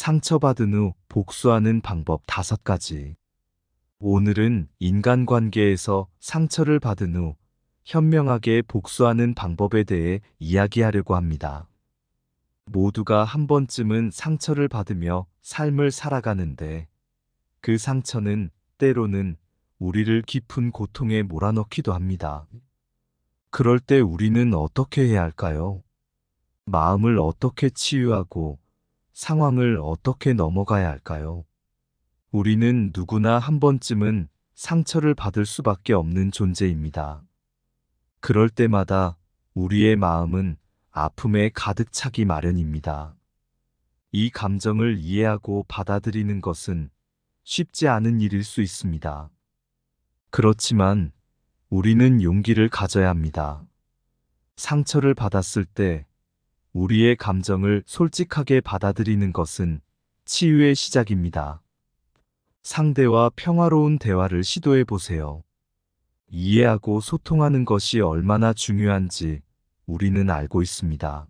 상처받은 후 복수하는 방법 다섯 가지. 오늘은 인간관계에서 상처를 받은 후 현명하게 복수하는 방법에 대해 이야기하려고 합니다. 모두가 한 번쯤은 상처를 받으며 삶을 살아가는데 그 상처는 때로는 우리를 깊은 고통에 몰아넣기도 합니다. 그럴 때 우리는 어떻게 해야 할까요? 마음을 어떻게 치유하고 상황을 어떻게 넘어가야 할까요? 우리는 누구나 한 번쯤은 상처를 받을 수밖에 없는 존재입니다. 그럴 때마다 우리의 마음은 아픔에 가득 차기 마련입니다. 이 감정을 이해하고 받아들이는 것은 쉽지 않은 일일 수 있습니다. 그렇지만 우리는 용기를 가져야 합니다. 상처를 받았을 때 우리의 감정을 솔직하게 받아들이는 것은 치유의 시작입니다. 상대와 평화로운 대화를 시도해 보세요. 이해하고 소통하는 것이 얼마나 중요한지 우리는 알고 있습니다.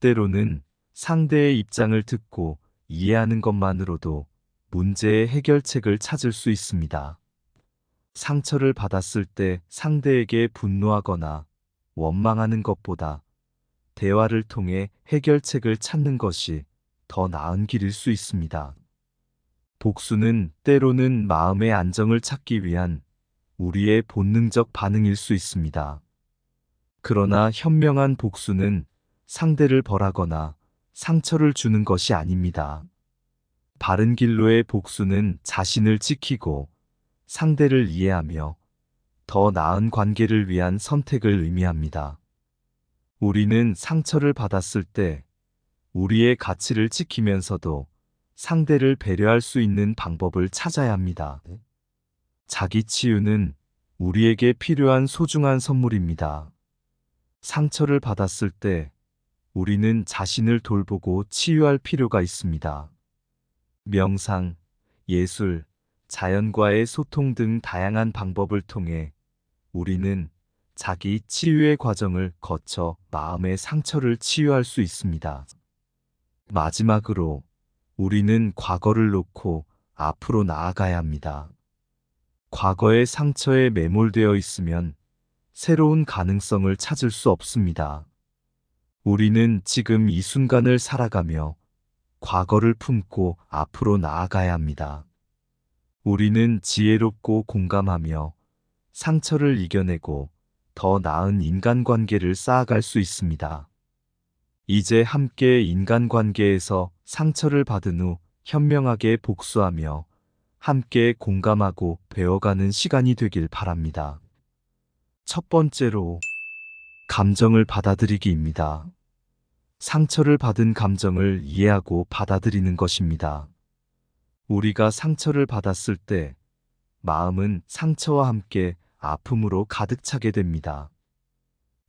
때로는 상대의 입장을 듣고 이해하는 것만으로도 문제의 해결책을 찾을 수 있습니다. 상처를 받았을 때 상대에게 분노하거나 원망하는 것보다 대화를 통해 해결책을 찾는 것이 더 나은 길일 수 있습니다. 복수는 때로는 마음의 안정을 찾기 위한 우리의 본능적 반응일 수 있습니다. 그러나 현명한 복수는 상대를 벌하거나 상처를 주는 것이 아닙니다. 바른 길로의 복수는 자신을 지키고 상대를 이해하며 더 나은 관계를 위한 선택을 의미합니다. 우리는 상처를 받았을 때 우리의 가치를 지키면서도 상대를 배려할 수 있는 방법을 찾아야 합니다. 자기 치유는 우리에게 필요한 소중한 선물입니다. 상처를 받았을 때 우리는 자신을 돌보고 치유할 필요가 있습니다. 명상, 예술, 자연과의 소통 등 다양한 방법을 통해 우리는 자기 치유의 과정을 거쳐 마음의 상처를 치유할 수 있습니다. 마지막으로 우리는 과거를 놓고 앞으로 나아가야 합니다. 과거의 상처에 매몰되어 있으면 새로운 가능성을 찾을 수 없습니다. 우리는 지금 이 순간을 살아가며 과거를 품고 앞으로 나아가야 합니다. 우리는 지혜롭고 공감하며 상처를 이겨내고 더 나은 인간관계를 쌓아갈 수 있습니다. 이제 함께 인간관계에서 상처를 받은 후 현명하게 복수하며 함께 공감하고 배워가는 시간이 되길 바랍니다. 첫 번째로 감정을 받아들이기입니다. 상처를 받은 감정을 이해하고 받아들이는 것입니다. 우리가 상처를 받았을 때 마음은 상처와 함께 아픔으로 가득 차게 됩니다.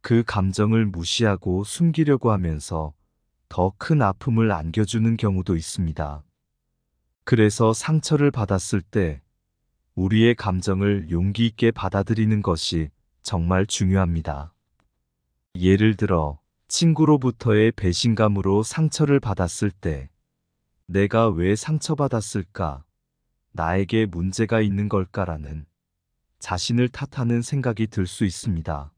그 감정을 무시하고 숨기려고 하면서 더 큰 아픔을 안겨주는 경우도 있습니다. 그래서 상처를 받았을 때 우리의 감정을 용기 있게 받아들이는 것이 정말 중요합니다. 예를 들어 친구로부터의 배신감으로 상처를 받았을 때 내가 왜 상처받았을까? 나에게 문제가 있는 걸까라는 자신을 탓하는 생각이 들 수 있습니다.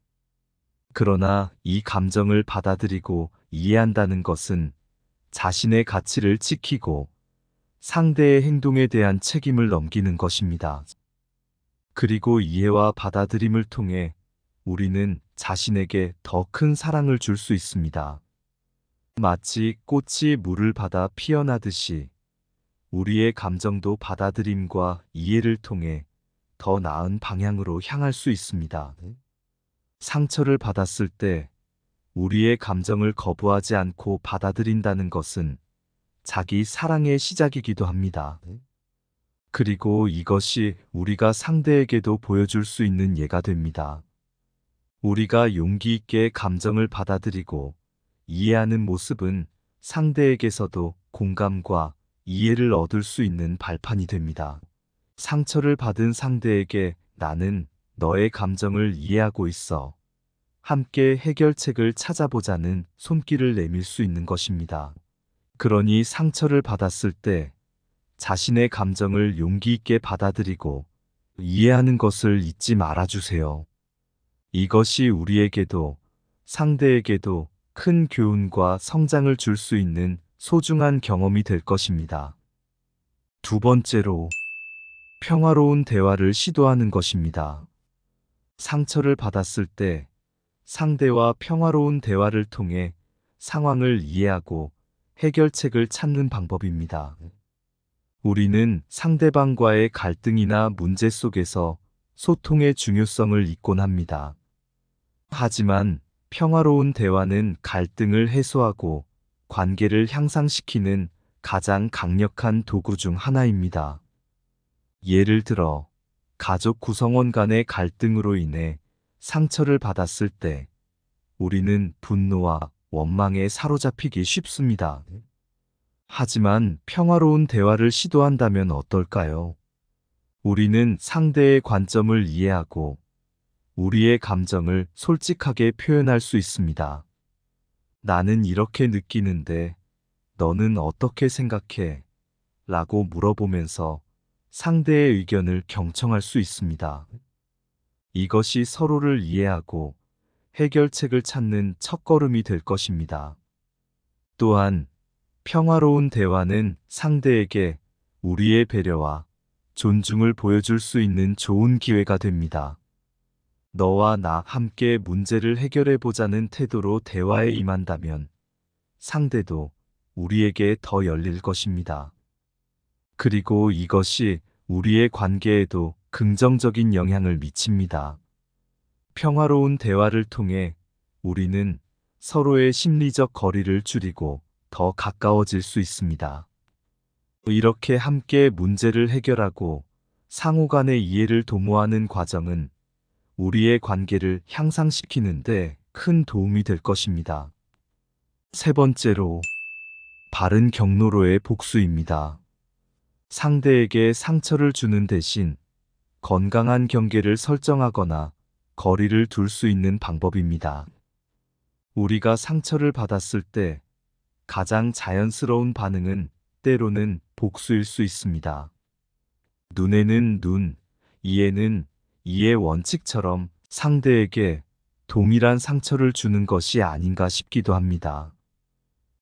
그러나 이 감정을 받아들이고 이해한다는 것은 자신의 가치를 지키고 상대의 행동에 대한 책임을 넘기는 것입니다. 그리고 이해와 받아들임을 통해 우리는 자신에게 더 큰 사랑을 줄 수 있습니다. 마치 꽃이 물을 받아 피어나듯이 우리의 감정도 받아들임과 이해를 통해 더 나은 방향으로 향할 수 있습니다. 상처를 받았을 때 우리의 감정을 거부하지 않고 받아들인다는 것은 자기 사랑의 시작이기도 합니다. 그리고 이것이 우리가 상대에게도 보여줄 수 있는 예가 됩니다. 우리가 용기 있게 감정을 받아들이고 이해하는 모습은 상대에게서도 공감과 이해를 얻을 수 있는 발판이 됩니다. 상처를 받은 상대에게 나는 너의 감정을 이해하고 있어. 함께 해결책을 찾아보자는 손길을 내밀 수 있는 것입니다. 그러니 상처를 받았을 때 자신의 감정을 용기 있게 받아들이고 이해하는 것을 잊지 말아주세요. 이것이 우리에게도 상대에게도 큰 교훈과 성장을 줄 수 있는 소중한 경험이 될 것입니다. 두 번째로 평화로운 대화를 시도하는 것입니다. 상처를 받았을 때 상대와 평화로운 대화를 통해 상황을 이해하고 해결책을 찾는 방법입니다. 우리는 상대방과의 갈등이나 문제 속에서 소통의 중요성을 잊곤 합니다. 하지만 평화로운 대화는 갈등을 해소하고 관계를 향상시키는 가장 강력한 도구 중 하나입니다. 예를 들어, 가족 구성원 간의 갈등으로 인해 상처를 받았을 때 우리는 분노와 원망에 사로잡히기 쉽습니다. 하지만 평화로운 대화를 시도한다면 어떨까요? 우리는 상대의 관점을 이해하고 우리의 감정을 솔직하게 표현할 수 있습니다. 나는 이렇게 느끼는데 너는 어떻게 생각해? 라고 물어보면서 상대의 의견을 경청할 수 있습니다. 이것이 서로를 이해하고 해결책을 찾는 첫걸음이 될 것입니다. 또한 평화로운 대화는 상대에게 우리의 배려와 존중을 보여줄 수 있는 좋은 기회가 됩니다. 너와 나 함께 문제를 해결해 보자는 태도로 대화에 임한다면 상대도 우리에게 더 열릴 것입니다. 그리고 이것이 우리의 관계에도 긍정적인 영향을 미칩니다. 평화로운 대화를 통해 우리는 서로의 심리적 거리를 줄이고 더 가까워질 수 있습니다. 이렇게 함께 문제를 해결하고 상호 간의 이해를 도모하는 과정은 우리의 관계를 향상시키는데 큰 도움이 될 것입니다. 세 번째로, 바른 경로로의 복수입니다. 상대에게 상처를 주는 대신 건강한 경계를 설정하거나 거리를 둘 수 있는 방법입니다. 우리가 상처를 받았을 때 가장 자연스러운 반응은 때로는 복수일 수 있습니다. 눈에는 눈, 이에는 이의 원칙처럼 상대에게 동일한 상처를 주는 것이 아닌가 싶기도 합니다.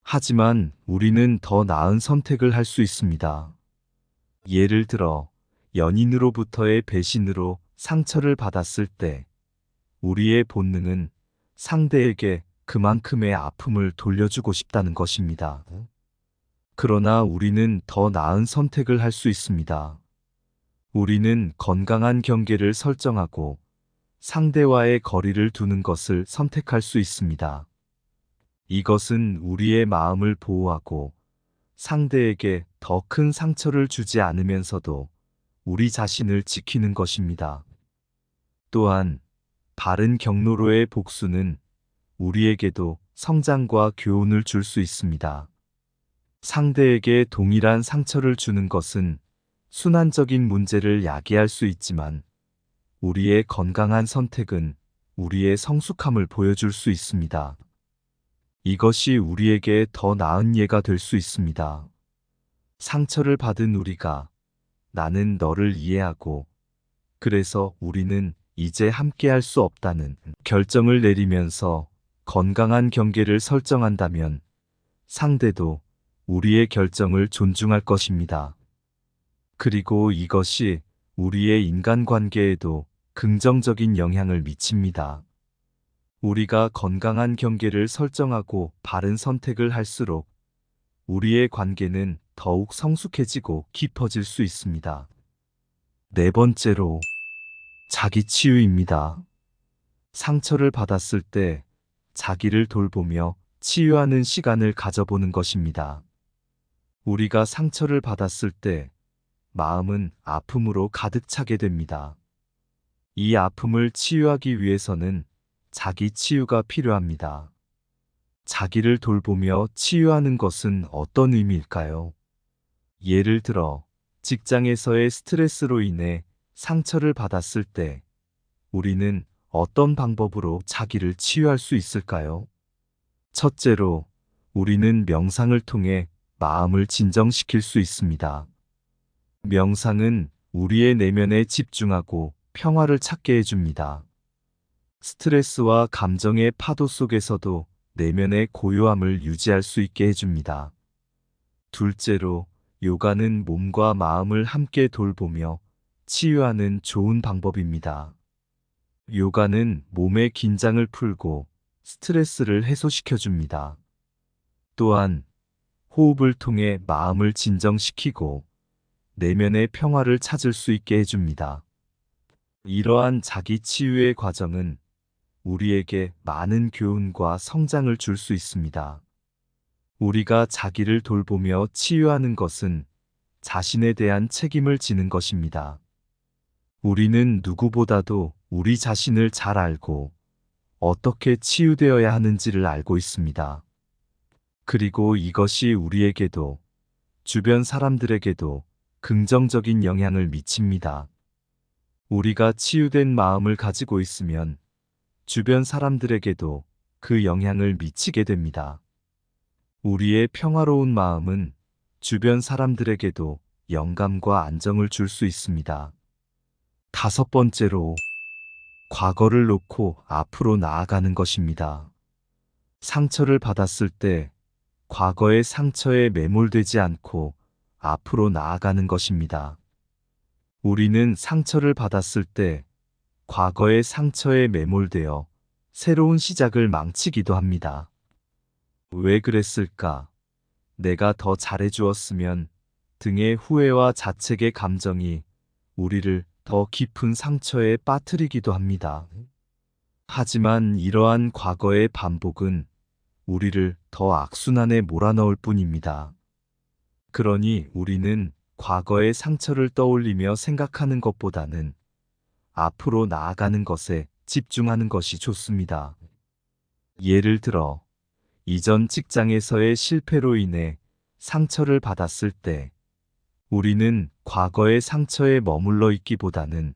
하지만 우리는 더 나은 선택을 할 수 있습니다. 예를 들어, 연인으로부터의 배신으로 상처를 받았을 때, 우리의 본능은 상대에게 그만큼의 아픔을 돌려주고 싶다는 것입니다. 그러나 우리는 더 나은 선택을 할 수 있습니다. 우리는 건강한 경계를 설정하고 상대와의 거리를 두는 것을 선택할 수 있습니다. 이것은 우리의 마음을 보호하고 상대에게 더 큰 상처를 주지 않으면서도 우리 자신을 지키는 것입니다. 또한 바른 경로로의 복수는 우리에게도 성장과 교훈을 줄 수 있습니다. 상대에게 동일한 상처를 주는 것은 순환적인 문제를 야기할 수 있지만 우리의 건강한 선택은 우리의 성숙함을 보여줄 수 있습니다. 이것이 우리에게 더 나은 예가 될 수 있습니다. 상처를 받은 우리가 나는 너를 이해하고 그래서 우리는 이제 함께 할 수 없다는 결정을 내리면서 건강한 경계를 설정한다면 상대도 우리의 결정을 존중할 것입니다. 그리고 이것이 우리의 인간관계에도 긍정적인 영향을 미칩니다. 우리가 건강한 경계를 설정하고 바른 선택을 할수록 우리의 관계는 더욱 성숙해지고 깊어질 수 있습니다. 네 번째로 자기 치유입니다. 상처를 받았을 때 자기를 돌보며 치유하는 시간을 가져보는 것입니다. 우리가 상처를 받았을 때 마음은 아픔으로 가득 차게 됩니다. 이 아픔을 치유하기 위해서는 자기 치유가 필요합니다. 자기를 돌보며 치유하는 것은 어떤 의미일까요? 예를 들어, 직장에서의 스트레스로 인해 상처를 받았을 때 우리는 어떤 방법으로 자기를 치유할 수 있을까요? 첫째로, 우리는 명상을 통해 마음을 진정시킬 수 있습니다. 명상은 우리의 내면에 집중하고 평화를 찾게 해줍니다. 스트레스와 감정의 파도 속에서도 내면의 고요함을 유지할 수 있게 해줍니다. 둘째로, 요가는 몸과 마음을 함께 돌보며 치유하는 좋은 방법입니다. 요가는 몸의 긴장을 풀고 스트레스를 해소시켜 줍니다. 또한 호흡을 통해 마음을 진정시키고 내면의 평화를 찾을 수 있게 해줍니다. 이러한 자기 치유의 과정은 우리에게 많은 교훈과 성장을 줄 수 있습니다. 우리가 자기를 돌보며 치유하는 것은 자신에 대한 책임을 지는 것입니다. 우리는 누구보다도 우리 자신을 잘 알고 어떻게 치유되어야 하는지를 알고 있습니다. 그리고 이것이 우리에게도 주변 사람들에게도 긍정적인 영향을 미칩니다. 우리가 치유된 마음을 가지고 있으면 주변 사람들에게도 그 영향을 미치게 됩니다. 우리의 평화로운 마음은 주변 사람들에게도 영감과 안정을 줄 수 있습니다. 다섯 번째로 과거를 놓고 앞으로 나아가는 것입니다. 상처를 받았을 때 과거의 상처에 매몰되지 않고 앞으로 나아가는 것입니다. 우리는 상처를 받았을 때 과거의 상처에 매몰되어 새로운 시작을 망치기도 합니다. 왜 그랬을까? 내가 더 잘해주었으면 등의 후회와 자책의 감정이 우리를 더 깊은 상처에 빠뜨리기도 합니다. 하지만 이러한 과거의 반복은 우리를 더 악순환에 몰아넣을 뿐입니다. 그러니 우리는 과거의 상처를 떠올리며 생각하는 것보다는 앞으로 나아가는 것에 집중하는 것이 좋습니다. 예를 들어, 이전 직장에서의 실패로 인해 상처를 받았을 때 우리는 과거의 상처에 머물러 있기보다는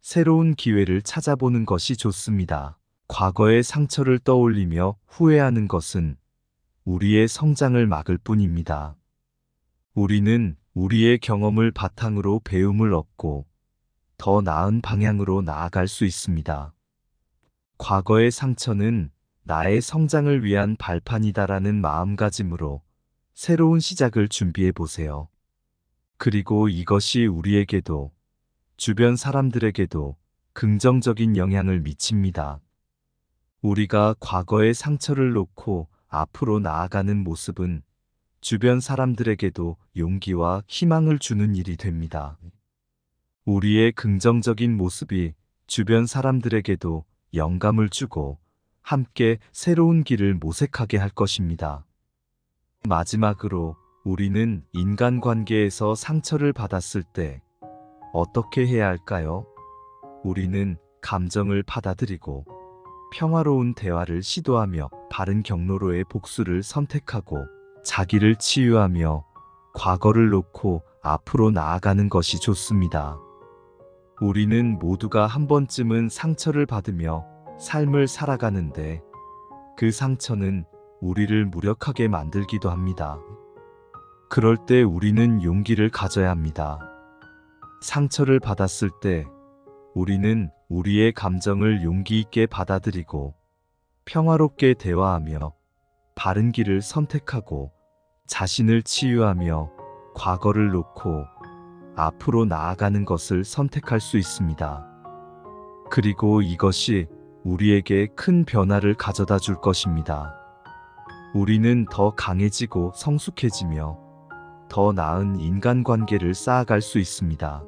새로운 기회를 찾아보는 것이 좋습니다. 과거의 상처를 떠올리며 후회하는 것은 우리의 성장을 막을 뿐입니다. 우리는 우리의 경험을 바탕으로 배움을 얻고 더 나은 방향으로 나아갈 수 있습니다. 과거의 상처는 나의 성장을 위한 발판이다라는 마음가짐으로 새로운 시작을 준비해 보세요. 그리고 이것이 우리에게도 주변 사람들에게도 긍정적인 영향을 미칩니다. 우리가 과거의 상처를 놓고 앞으로 나아가는 모습은 주변 사람들에게도 용기와 희망을 주는 일이 됩니다. 우리의 긍정적인 모습이 주변 사람들에게도 영감을 주고 함께 새로운 길을 모색하게 할 것입니다. 마지막으로 우리는 인간관계에서 상처를 받았을 때 어떻게 해야 할까요? 우리는 감정을 받아들이고 평화로운 대화를 시도하며 바른 경로로의 복수를 선택하고 자기를 치유하며 과거를 놓고 앞으로 나아가는 것이 좋습니다. 우리는 모두가 한 번쯤은 상처를 받으며 삶을 살아가는데 그 상처는 우리를 무력하게 만들기도 합니다. 그럴 때 우리는 용기를 가져야 합니다. 상처를 받았을 때 우리는 우리의 감정을 용기 있게 받아들이고 평화롭게 대화하며 바른 길을 선택하고 자신을 치유하며 과거를 놓고 앞으로 나아가는 것을 선택할 수 있습니다. 그리고 이것이 우리에게 큰 변화를 가져다 줄 것입니다. 우리는 더 강해지고 성숙해지며 더 나은 인간관계를 쌓아갈 수 있습니다.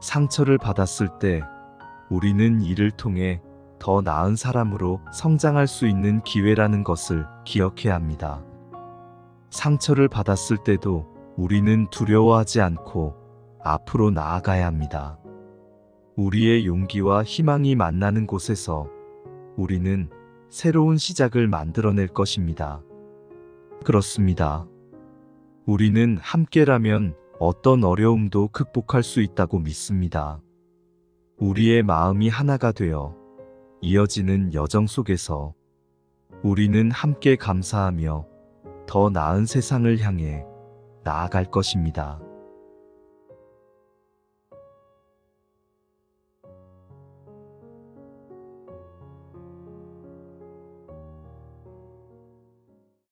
상처를 받았을 때 우리는 이를 통해 더 나은 사람으로 성장할 수 있는 기회라는 것을 기억해야 합니다. 상처를 받았을 때도 우리는 두려워하지 않고 앞으로 나아가야 합니다. 우리의 용기와 희망이 만나는 곳에서 우리는 새로운 시작을 만들어낼 것입니다. 그렇습니다. 우리는 함께라면 어떤 어려움도 극복할 수 있다고 믿습니다. 우리의 마음이 하나가 되어 이어지는 여정 속에서 우리는 함께 감사하며 더 나은 세상을 향해 나아갈 것입니다.